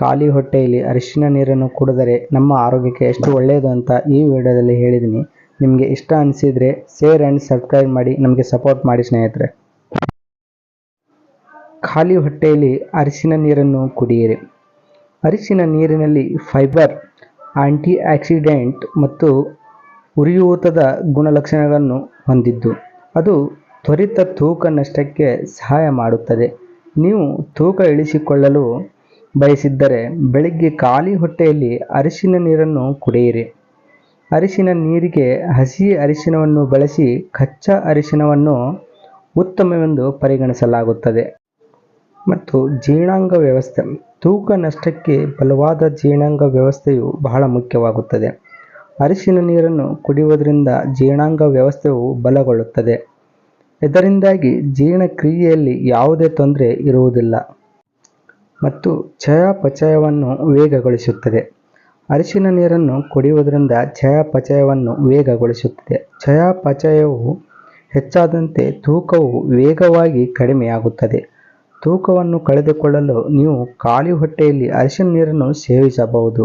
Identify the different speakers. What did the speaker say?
Speaker 1: ಖಾಲಿ ಹೊಟ್ಟೆಯಲ್ಲಿ ಅರಿಶಿನ ನೀರನ್ನು ಕುಡಿದರೆ ನಮ್ಮ ಆರೋಗ್ಯಕ್ಕೆ ಎಷ್ಟು ಒಳ್ಳೆಯದು ಅಂತ ಈ ವಿಡಿಯೋದಲ್ಲಿ ಹೇಳಿದ್ದೀನಿ. ನಿಮಗೆ ಇಷ್ಟ ಅನಿಸಿದರೆ ಶೇರ್ ಆ್ಯಂಡ್ ಸಬ್ಸ್ಕ್ರೈಬ್ ಮಾಡಿ, ನಮಗೆ ಸಪೋರ್ಟ್ ಮಾಡಿ ಸ್ನೇಹಿತರೆ. ಖಾಲಿ ಹೊಟ್ಟೆಯಲ್ಲಿ ಅರಿಶಿನ ನೀರನ್ನು ಕುಡಿಯಿರಿ. ಅರಿಶಿನ ನೀರಿನಲ್ಲಿ ಫೈಬರ್ ಆಂಟಿ ಆಕ್ಸಿಡೆಂಟ್ ಮತ್ತು ಉರಿಯೂತದ ಗುಣಲಕ್ಷಣಗಳನ್ನು ಹೊಂದಿದ್ದು, ಅದು ತ್ವರಿತ ತೂಕ ನಷ್ಟಕ್ಕೆ ಸಹಾಯ ಮಾಡುತ್ತದೆ. ನೀವು ತೂಕ ಇಳಿಸಿಕೊಳ್ಳಲು ಬಯಸಿದ್ದರೆ ಬೆಳಿಗ್ಗೆ ಖಾಲಿ ಹೊಟ್ಟೆಯಲ್ಲಿ ಅರಿಶಿನ ನೀರನ್ನು ಕುಡಿಯಿರಿ. ಅರಿಶಿನ ನೀರಿಗೆ ಹಸಿ ಅರಿಶಿನವನ್ನು ಬಳಸಿ ಕಚ್ಚಾ ಅರಿಶಿನವನ್ನು ಉತ್ತಮವೆಂದು ಪರಿಗಣಿಸಲಾಗುತ್ತದೆ. ಮತ್ತು ಜೀರ್ಣಾಂಗ ವ್ಯವಸ್ಥೆ, ತೂಕ ನಷ್ಟಕ್ಕೆ ಬಲವಾದ ಜೀರ್ಣಾಂಗ ವ್ಯವಸ್ಥೆಯು ಬಹಳ ಮುಖ್ಯವಾಗುತ್ತದೆ. ಅರಿಶಿನ ನೀರನ್ನು ಕುಡಿಯುವುದರಿಂದ ಜೀರ್ಣಾಂಗ ವ್ಯವಸ್ಥೆಯು ಬಲಗೊಳ್ಳುತ್ತದೆ. ಇದರಿಂದಾಗಿ ಜೀರ್ಣಕ್ರಿಯೆಯಲ್ಲಿ ಯಾವುದೇ ತೊಂದರೆ ಇರುವುದಿಲ್ಲ. ಮತ್ತು ಚಯಾಪಚಯವನ್ನು ವೇಗಗೊಳಿಸುತ್ತದೆ. ಅರಿಶಿನ ನೀರನ್ನು ಕುಡಿಯುವುದರಿಂದ ಚಯಾಪಚಯವನ್ನು ವೇಗಗೊಳಿಸುತ್ತದೆ. ಚಯಾಪಚಯವು ಹೆಚ್ಚಾದಂತೆ ತೂಕವು ವೇಗವಾಗಿ ಕಡಿಮೆಯಾಗುತ್ತದೆ. ತೂಕವನ್ನು ಕಳೆದುಕೊಳ್ಳಲು ನೀವು ಖಾಲಿ ಹೊಟ್ಟೆಯಲ್ಲಿ ಅರಿಶಿನ ನೀರನ್ನು ಸೇವಿಸಬಹುದು.